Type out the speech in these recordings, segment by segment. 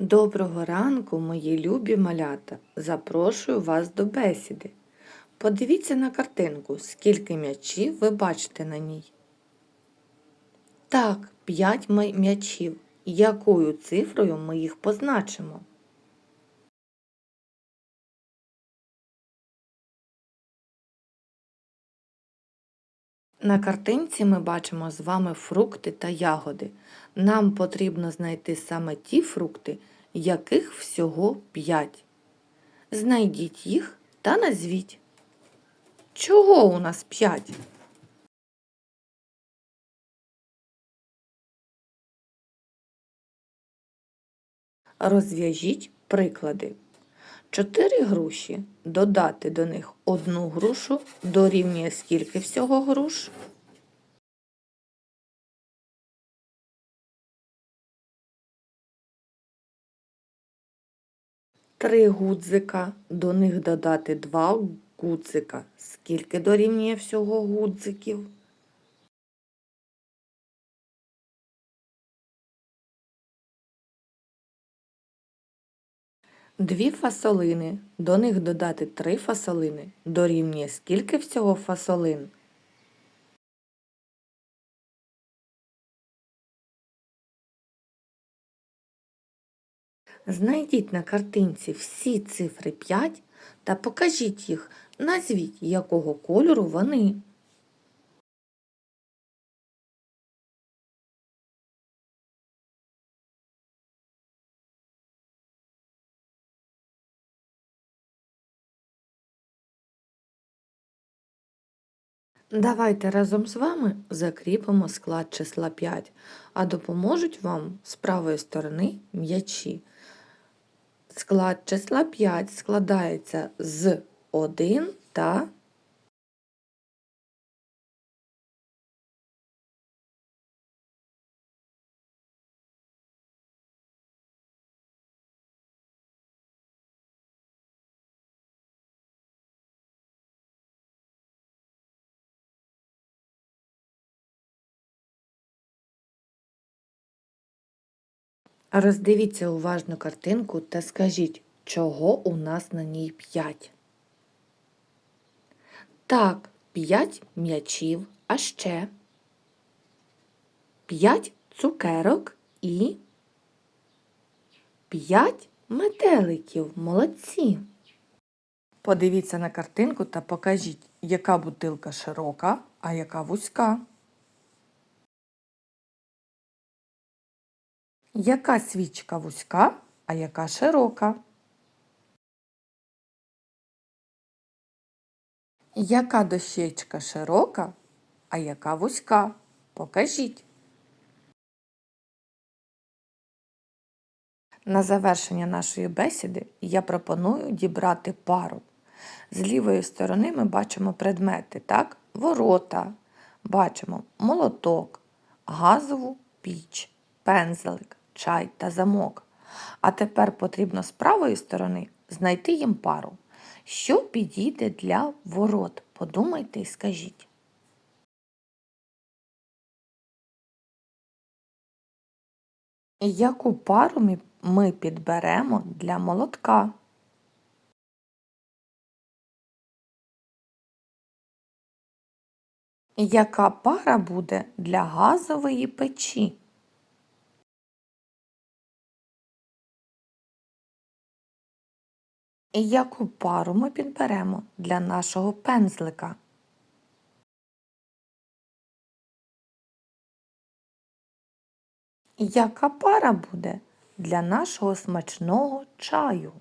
Доброго ранку, мої любі малята. Запрошую вас до бесіди. Подивіться на картинку, скільки м'ячів ви бачите на ній. Так, 5 м'ячів. Якою цифрою ми їх позначимо? На картинці ми бачимо з вами фрукти та ягоди. Нам потрібно знайти саме ті фрукти, яких всього 5. Знайдіть їх та назвіть. Чого у нас 5? Розв'яжіть приклади. Чотири груші. Додати до них одну грушу дорівнює скільки всього груш? Три гудзика. До них додати два гудзика. Скільки дорівнює всього гудзиків? Дві фасолини. До них додати три фасолини. Дорівнює скільки всього фасолин? Знайдіть на картинці всі цифри 5 та покажіть їх. Назвіть, якого кольору вони. Давайте разом з вами закріпимо склад числа 5, а допоможуть вам з правої сторони м'ячі. Склад числа 5 складається з 1 та Роздивіться уважно картинку та скажіть, чого у нас на ній 5. Так, 5 м'ячів, а ще 5 цукерок і 5 метеликів. Молодці. Подивіться на картинку та покажіть, яка бутилка широка, а яка вузька. Яка свічка вузька, а яка широка? Яка дощечка широка, а яка вузька? Покажіть. На завершення нашої бесіди я пропоную дібрати пару. З лівої сторони ми бачимо предмети, так? Ворота, бачимо молоток, газову піч, пензлик чай та замок. А тепер потрібно з правої сторони знайти їм пару. Що підійде для ворот? Подумайте і скажіть. Яку пару ми підберемо для молотка? Яка пара буде для газової печі? І яку пару ми підберемо для нашого пензлика? Яка пара буде для нашого смачного чаю?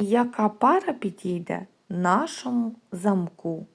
Яка пара підійде нашому замку?